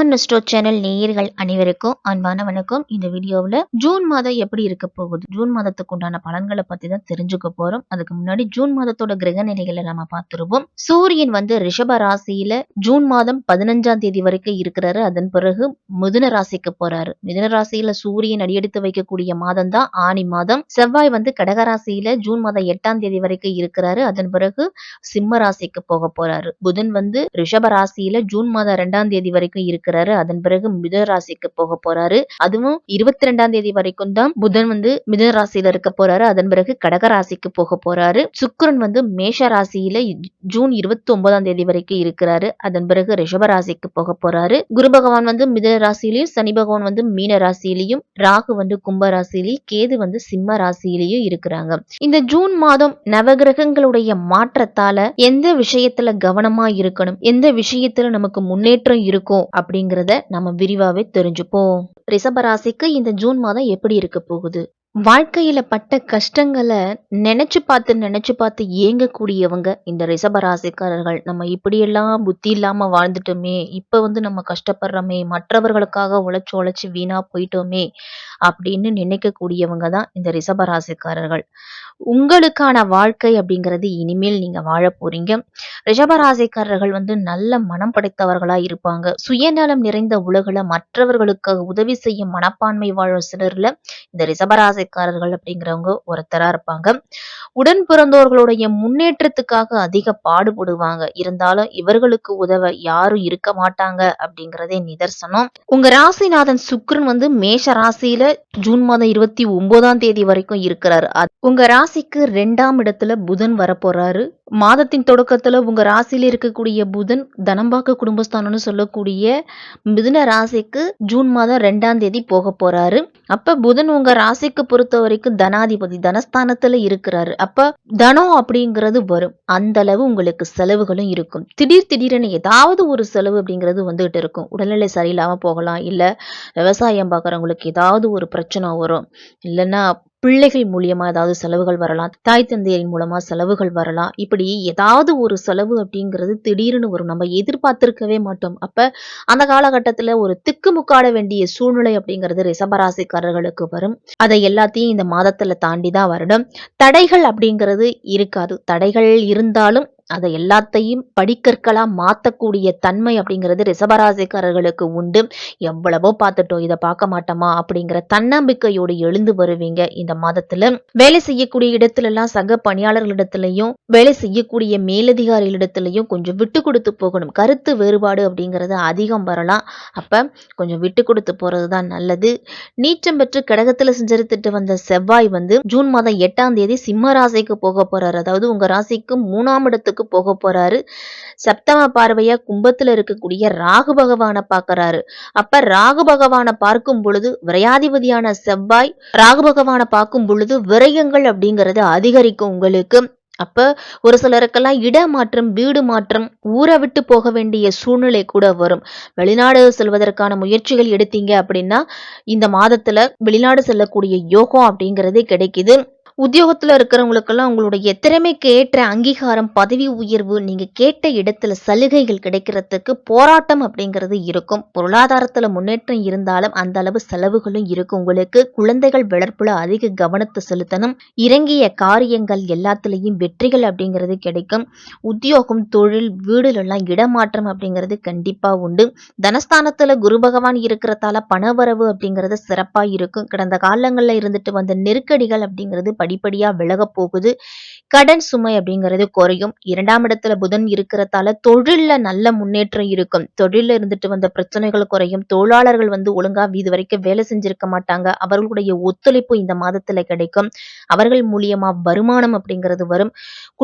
Aman நெஸ்டோ channel நேயர்கள் அனைவருக்கும் அன்பான வணக்கம். இந்த வீடியோவில் ஜூன் மாதம் எப்படி இருக்க போகுது? ஜூன் மாதத்துக்கு உண்டான பலன்களை பத்தி தான் தெரிஞ்சுக்க போறோம். அதுக்கு முன்னாடி ஜூன் மாதத்தோட கிரக நிலைகளை நம்ம பார்த்துருவோம். சூரியன் வந்து ரிஷப ராசியில ஜூன் மாதம் பதினஞ்சாம் தேதி வரைக்கும் இருக்கிறாரு. அதன் பிறகு மிதுன ராசிக்கு போறாரு. மிதுன ராசியில சூரியன் அடியெடுத்து வைக்கக்கூடிய மாதம் தான் ஆணி மாதம். செவ்வாய் வந்து கடகராசியில ஜூன் மாதம் எட்டாம் தேதி வரைக்கும் இருக்கிறாரு. அதன் பிறகு சிம்ம ராசிக்கு போக போறாரு. புதன் வந்து ரிஷப ராசியில ஜூன் மாதம் ரெண்டாம் தேதி வரைக்கும் இருக்கிறாரு. அதன் பிறகு மிதன ராசிக்கு போக போறாரு. அதுவும் இருபத்தி ரெண்டாம் தேதி வரைக்கும் தான் புதன் வந்து மிதன ராசியில இருக்க போறாரு. அதன் பிறகு கடக ராசிக்கு போக போறாரு. சுக்கரன் வந்து மேஷ ராசியில ஜூன் இருபத்தி ஒன்பதாம் தேதி வரைக்கும் இருக்கிறாரு. அதன் பிறகு ரிஷப ராசிக்கு போக போறாரு. குரு பகவான் வந்து மிதன ராசியிலையும் சனி பகவான் வந்து மீன ராசியிலையும் ராகு வந்து கும்ப ராசியிலையும் கேது வந்து சிம்ம ராசியிலையும் இருக்கிறாங்க. இந்த ஜூன் மாதம் நவகிரகங்களுடைய மாற்றத்தால எந்த விஷயத்துல கவனமா இருக்கணும்? எந்த விஷயத்துல நமக்கு முன்னேற்றம் இருக்கும்? அப்படிங்கிறத நம்ம விரிவாகவே தெரிஞ்சுப்போம். ரிஷபராசிக்கு இந்த ஜூன் மாதம் எப்படி இருக்க போகுது? வாழ்க்கையில பட்ட கஷ்டங்களை நினைச்சு பார்த்து நினைச்சு பார்த்து ஏங்கக்கூடியவங்க இந்த ரிஷபராசிக்காரர்கள் நம்ம இப்படியெல்லாம் புத்தி இல்லாம வாழ்ந்துட்டோமே இப்ப வந்து நம்ம கஷ்டப்படுறோமே மற்றவர்களுக்காக உழைச்சு உழைச்சு வீணா போயிட்டோமே அப்படின்னு நினைக்கக்கூடியவங்க தான் இந்த ரிஷபராசிக்காரர்கள் உங்களுக்கான வாழ்க்கை அப்படிங்கிறது இனிமேல் நீங்க வாழ போறீங்க. ரிஷபராசிக்காரர்கள் வந்து நல்ல மனம் படைத்தவர்களா இருப்பாங்க. சுயநலம் நிறைந்த உலகில மற்றவர்களுக்கு உதவி செய்யும் மனப்பான்மை வாழும் சிலர்ல இந்த ரிஷபராசிக்காரர்கள் அப்படிங்கிறவங்க ஒருத்தரா இருப்பாங்க. உடன் பிறந்தோர்களுடைய முன்னேற்றத்துக்காக அதிக பாடுபடுவாங்க. இருந்தாலும் இவர்களுக்கு உதவ யாரும் இருக்க மாட்டாங்க அப்படிங்கிறதே நிதர்சனம். உங்க ராசிநாதன் சுக்ரன் வந்து மேஷ ராசியில ஜூன் மாதம் இருபத்தி ஒன்பதாம் தேதி வரைக்கும் இருக்கிறாரு. உங்க ராசிக்கு ரெண்டாம் இடத்துல புதன் வரப்போறாரு. மாதத்தின் தொடக்கத்துல உங்க ராசியில இருக்கக்கூடிய புதன் தனம்பாக்க குடும்பஸ்தானம்னு சொல்லக்கூடிய மிதுன ராசிக்கு ஜூன் மாதம் ரெண்டாம் தேதி போக போறாரு அப்ப புதன் உங்க ராசிக்கு பொறுத்த வரைக்கும் தனாதிபதி தனஸ்தானத்துல இருக்கிறாரு. அப்ப தனம் அப்படிங்கிறது வரும். அந்த அளவு உங்களுக்கு செலவுகளும் இருக்கும். திடீர் திடீரென ஏதாவது ஒரு செலவு அப்படிங்கிறது வந்துகிட்டு இருக்கும். உடல்நிலை சரியில்லாம போகலாம். இல்ல விவசாயம் பார்க்குறவங்களுக்கு ஏதாவது ஒரு பிரச்சனை வரும். இல்லைன்னா பிள்ளைகள் மூலியமா ஏதாவது செலவுகள் வரலாம். தாய் தந்தையரின் மூலமா செலவுகள் வரலாம். இப்படி ஏதாவது ஒரு செலவு அப்படிங்கிறது திடீர்னு வரும். நம்ம எதிர்பார்த்திருக்கவே மாட்டோம். அப்ப அந்த காலகட்டத்துல ஒரு திக்குமுக்காட வேண்டிய சூழ்நிலை அப்படிங்கிறது ரிசபராசிக்காரர்களுக்கு வரும். அதை எல்லாத்தையும் இந்த மாதத்துல தாண்டி தான் வரணும். தடைகள் அப்படிங்கிறது இருக்காது. தடைகள் இருந்தாலும் அதை எல்லாத்தையும் படிக்கற்களாக மாற்றக்கூடிய தன்மை அப்படிங்கிறது ரிசபராசிக்காரர்களுக்கு உண்டு. எவ்வளவோ பார்த்துட்டோம் இதை பார்க்க மாட்டோமா அப்படிங்கிற தன்னம்பிக்கையோடு எழுந்து வருவீங்க இந்த மாதத்துல. வேலை செய்யக்கூடிய இடத்துலலாம் சக பணியாளர்களிடத்துலையும் வேலை செய்யக்கூடிய மேலதிகாரிகளிடத்துலையும் கொஞ்சம் விட்டு கொடுத்து போகணும். கருத்து வேறுபாடு அப்படிங்கிறது அதிகம் வரலாம். அப்ப கொஞ்சம் விட்டு கொடுத்து போறது தான் நல்லது. நீச்சம் பெற்று கடகத்துல செஞ்சரித்துட்டு வந்த செவ்வாய் வந்து ஜூன் மாதம் எட்டாம் தேதி சிம்ம ராசிக்கு போக போறாரு. அதாவது உங்க ராசிக்கு மூணாம் இடத்துக்கு இடத்துக்கு போக போறாரு. சப்தம பார்வையா கும்பத்துல இருக்கக்கூடிய ராகு பகவான பாக்குறாரு அப்ப ராகு பகவான பார்க்கும் பொழுது விரையாதிபதியான செவ்வாய் ராகு பகவான பார்க்கும் பொழுது விரயங்கள் அப்படிங்கறது அதிகரிக்கும் உங்களுக்கு. அப்ப ஒரு சிலருக்கெல்லாம் இடமாற்றம் வீடு மாற்றம் ஊரை விட்டு போக வேண்டிய சூழ்நிலை கூட வரும். வெளிநாடு செல்வதற்கான முயற்சிகள் எடுத்தீங்க அப்படின்னா இந்த மாதத்துல வெளிநாடு செல்லக்கூடிய யோகம் அப்படிங்கிறது கிடைக்குது. உத்தியோகத்தில் இருக்கிறவங்களுக்கெல்லாம் உங்களுடைய திறமைக்கு ஏற்ற அங்கீகாரம் பதவி உயர்வு நீங்கள் கேட்ட இடத்துல சலுகைகள் கிடைக்கிறதுக்கு போராட்டம் அப்படிங்கிறது இருக்கும். பொருளாதாரத்தில் முன்னேற்றம் இருந்தாலும் அந்த அளவு செலவுகளும் இருக்கும். உங்களுக்கு குழந்தைகள் வளர்ப்புல அதிக கவனத்தை செலுத்தணும். இறங்கிய காரியங்கள் எல்லாத்துலேயும் வெற்றிகள் அப்படிங்கிறது கிடைக்கும். உத்தியோகம் தொழில் வீடுலெல்லாம் இடமாற்றம் அப்படிங்கிறது கண்டிப்பாக உண்டு. தனஸ்தானத்தில் குரு பகவான் இருக்கிறதால பணவரவு அப்படிங்கிறது சிறப்பாக இருக்கும். கடந்த காலங்களில் இருந்துட்டு வந்த நெருக்கடிகள் அப்படிங்கிறது படிப்படியாக விலக போகுது. கடன் சுமை அப்படிங்கிறது குறையும். இரண்டாம் இடத்துல புதன் இருக்கிறதால தொழில்ல நல்ல முன்னேற்றம் இருக்கும். தொழில இருந்துட்டு வந்த பிரச்சனைகள் குறையும். தொழிலாளர்கள் வந்து ஒழுங்கா இது வரைக்கும் வேலை செஞ்சிருக்க மாட்டாங்க. அவர்களுடைய ஒத்துழைப்பு இந்த மாதத்துல கிடைக்கும். அவர்கள் மூலியமா வருமானம் அப்படிங்கிறது வரும்.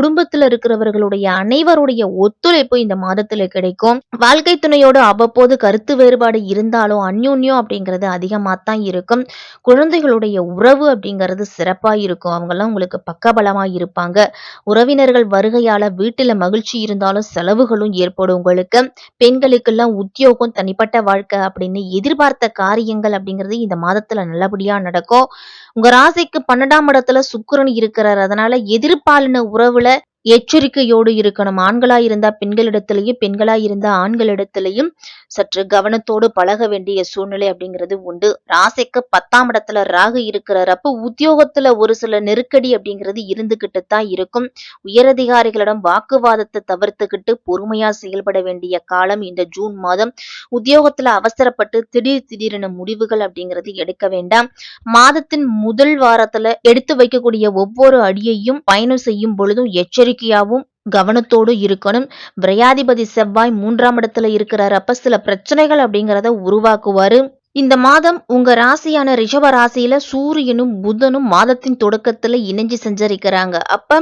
குடும்பத்துல இருக்கிறவர்களுடைய அனைவருடைய ஒத்துழைப்பு இந்த மாதத்துல கிடைக்கும். வாழ்க்கை துணையோடு அவ்வப்போது கருத்து வேறுபாடு இருந்தாலும் அந்யோன்யம் அப்படிங்கிறது அதிகமா தான் இருக்கும். குழந்தைகளுடைய உறவு அப்படிங்கிறது சிறப்பா இருக்கும். அவங்கெல்லாம் உங்களுக்கு பக்கபலமா இருப்பாங்க. உறவினர்கள் வருகையால வீட்டுல மகிழ்ச்சி இருந்தாலும் செலவுகளும் ஏற்படும் உங்களுக்கு. பெண்களுக்கெல்லாம் உத்தியோகம் தனிப்பட்ட வாழ்க்கை அப்படின்னு எதிர்பார்த்த காரியங்கள் அப்படிங்கிறது இந்த மாதத்துல நல்லபடியா நடக்கும். உங்க ராசிக்கு பன்னெண்டாம் இடத்துல சுக்கரன் இருக்கிறார். அதனால எதிர்பாலின உறவுல எச்சரிக்கையோடு இருக்கணும். ஆண்களா இருந்தா பெண்களிடத்திலையும் பெண்களா இருந்தா ஆண்களிடத்திலையும் சற்று கவனத்தோடு பழக வேண்டிய சூழ்நிலை அப்படிங்கிறது உண்டு. ராசிக்கு பத்தாம் இடத்துல ராகு இருக்கிறப்ப உத்தியோகத்துல ஒரு சில நெருக்கடி அப்படிங்கிறது இருந்துகிட்டு தான் இருக்கும். உயரதிகாரிகளிடம் வாக்குவாதத்தை தவிர்த்துக்கிட்டு பொறுமையா செயல்பட வேண்டிய காலம் இந்த ஜூன் மாதம். உத்தியோகத்துல அவசரப்பட்டு திடீர் திடீரென முடிவுகள் அப்படிங்கிறது எடுக்க வேண்டாம். மாதத்தின் முதல் வாரத்துல எடுத்து வைக்கக்கூடிய ஒவ்வொரு அடியையும் பயணம் செய்யும் பொழுதும் எச்சரிக்கை எச்சரிக்கையாவும் கவனத்தோடு இருக்கணும். விரையாதிபதி செவ்வாய் மூன்றாம் இடத்துல இருக்கிறாரப்ப சில பிரச்சனைகள் அப்படிங்கிறத உருவாக்குவாரு. இந்த மாதம் உங்க ராசியான ரிஷப ராசியில சூரியனும் புதனும் மாதத்தின் தொடக்கத்துல இணைஞ்சு சஞ்சரிக்கிறாங்க. அப்ப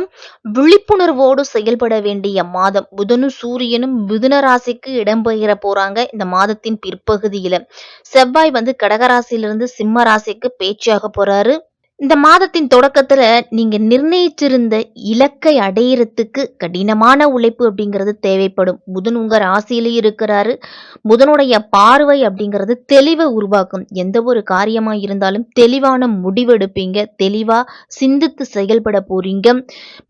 விழிப்புணர்வோடு செயல்பட வேண்டிய மாதம். புதனும் சூரியனும் மிதுன ராசிக்கு இடம்பெயர போறாங்க இந்த மாதத்தின் பிற்பகுதியில. செவ்வாய் வந்து கடகராசியிலிருந்து சிம்ம ராசிக்கு பேச்சாக போறாரு. இந்த மாதத்தின் தொடக்கத்துல நீங்க நிர்ணயிச்சிருந்த இலக்கை அடையிறதுக்கு கடினமான உழைப்பு அப்படிங்கிறது தேவைப்படும். புதன் உங்க ராசியிலேயே இருக்கிறாரு. புதனுடைய பார்வை அப்படிங்கிறது தெளிவை உருவாக்கும். எந்த ஒரு காரியமா இருந்தாலும் தெளிவான முடிவெடுப்பீங்க. தெளிவா சிந்தித்து செயல்பட போறீங்க.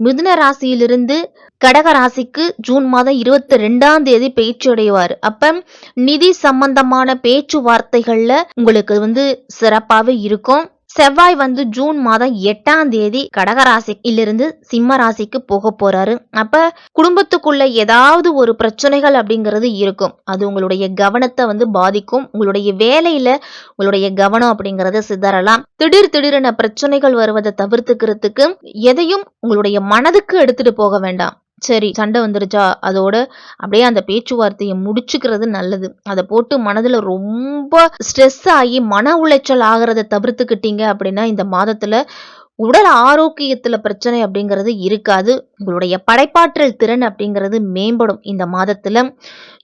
மிதுன ராசியிலிருந்து கடக ராசிக்கு ஜூன் மாதம் இருபத்தி ரெண்டாம் தேதி பேச்சு அடைவார். அப்ப நிதி சம்பந்தமான பேச்சுவார்த்தைகள்ல உங்களுக்கு வந்து சிறப்பாகவே இருக்கும். செவ்வாய் வந்து ஜூன் மாதம் எட்டாம் தேதி கடகராசியிலிருந்து சிம்ம ராசிக்கு போக போறாரு. அப்ப குடும்பத்துக்குள்ள ஏதாவது ஒரு பிரச்சனைகள் அப்படிங்கிறது இருக்கும். அது உங்களுடைய கவனத்தை வந்து பாதிக்கும். உங்களுடைய வேலையில உங்களுடைய கவனம் அப்படிங்கறத சிதறலாம். திடீர் திடீரென பிரச்சனைகள் வருவதை தவிர்த்துக்கிறதுக்கு எதையும் உங்களுடைய மனதுக்கு எடுத்துட்டு போக வேண்டாம். சரி சண்டை வந்துருச்சா? அதோட அப்படியே அந்த பேச்சுவார்த்தையை முடிச்சுக்கிறது நல்லது. அதை போட்டு மனதில் ரொம்ப ஸ்ட்ரெஸ் ஆகி மன உளைச்சல் ஆகிறத தவிர்த்துக்கிட்டீங்க அப்படின்னா இந்த மாதத்தில் உடல் ஆரோக்கியத்தில் பிரச்சனை அப்படிங்கிறது இருக்காது. உங்களுடைய படைப்பாற்றல் திறன் அப்படிங்கிறது மேம்படும். இந்த மாதத்தில்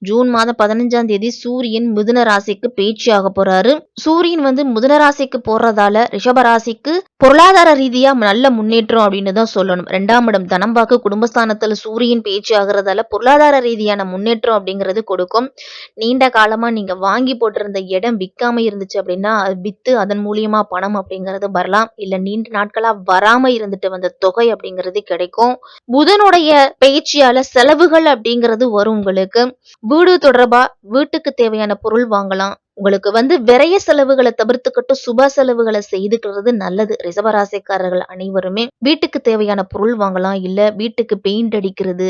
ஜூன் மாதம் பதினஞ்சாம் தேதி சூரியன் மிதுன ராசிக்கு பேச்சியாக போறாரு. சூரியன் வந்து மிதுன ராசிக்கு போறதால ரிஷப ராசிக்கு பொருளாதார ரீதியா நல்ல முன்னேற்றம் அப்படின்னு தான் சொல்லணும். ரெண்டாம் இடம் தனம் பார்க்க குடும்பஸ்தானத்துல சூரியன் பேச்சு ஆகிறதால பொருளாதார ரீதியான முன்னேற்றம் அப்படிங்கிறது கொடுக்கும். நீண்ட காலமா நீங்க வாங்கி போட்டிருந்த இடம் விற்காம இருந்துச்சு அப்படின்னா அது வித்து அதன் மூலியமா பணம் அப்படிங்கிறது வரலாம். இல்ல நீண்ட நாட்களா வராம இருந்துட்டு வந்த தொகை அப்படிங்கிறது கிடைக்கும். புதனுடைய பேச்சியால செலவுகள் அப்படிங்கிறது வரும் உங்களுக்கு. வீடு தொடர்பா வீட்டுக்கு தேவையான பொருள் வாங்கலாம். உங்களுக்கு வந்து விரைய செலவுகளை தவிர்த்துக்கிட்டு சுப செலவுகளை செய்துக்கிறது நல்லது. ரிசவராசிக்காரர்கள் அனைவருமே வீட்டுக்கு தேவையான பொருள் வாங்கலாம் இல்ல வீட்டுக்கு பெயிண்ட் அடிக்கிறது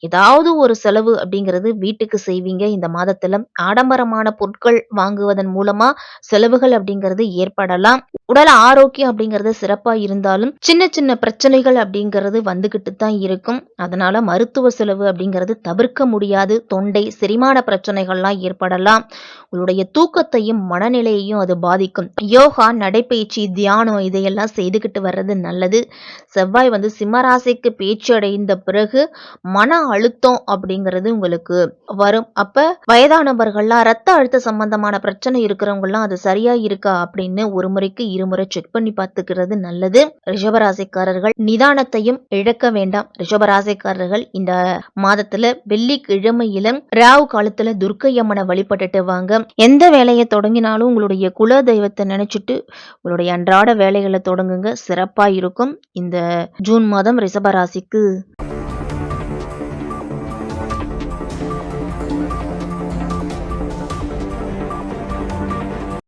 ஏதாவது ஒரு செலவு அப்படிங்கிறது வீட்டுக்கு செய்வீங்க. இந்த மாதத்துல ஆடம்பரமான பொருட்கள் வாங்குவதன் மூலமா செலவுகள் அப்படிங்கிறது ஏற்படலாம். உடல் ஆரோக்கியம் அப்படிங்கிறது சிறப்பா இருந்தாலும் சின்ன சின்ன பிரச்சனைகள் அப்படிங்கிறது வந்துகிட்டு தான் இருக்கும். அதனால மருத்துவ செலவு அப்படிங்கிறது தவிர்க்க முடியாது. தொண்டை செரிமான பிரச்சனைகள்லாம் ஏற்படலாம். உங்களுடைய தூக்கத்தையும் மனநிலையையும் அது பாதிக்கும். யோகா நடைப்பயிற்சி தியானம் இதையெல்லாம் செய்துக்கிட்டு வர்றது நல்லது. செவ்வாய் வந்து சிம்மராசிக்கு பேச்சு அடைந்த பிறகு மன அழுத்தம் அப்படிங்கிறது உங்களுக்கு வரும். அப்ப வயதானவர்கள்லாம் ரத்த அழுத்த சம்பந்தமான பிரச்சனை இருக்கிறவங்கலாம் அது சரியா இருக்கா அப்படின்னு ஒரு முறைக்கு இருமுறை செக் பண்ணி பார்த்துக்கிறது நல்லது. ரிஷபராசிக்காரர்கள் நிதானத்தையும் இழக்க வேண்டாம். ரிஷபராசிக்காரர்கள் இந்த மாதத்துல வெள்ளிக்கிழமையில ராவு காலத்துல துர்க்கையம்மனை வழிபட்டுட்டு வாங்க. எந்த வேலையை தொடங்கினாலும் உங்களுடைய குல தெய்வத்தை நினைச்சிட்டு உங்களுடைய அன்றாட வேலைகளை தொடங்குங்க. சிறப்பாக இருக்கும். இந்த ஜூன் மாதம் ரிஷபராசிக்கு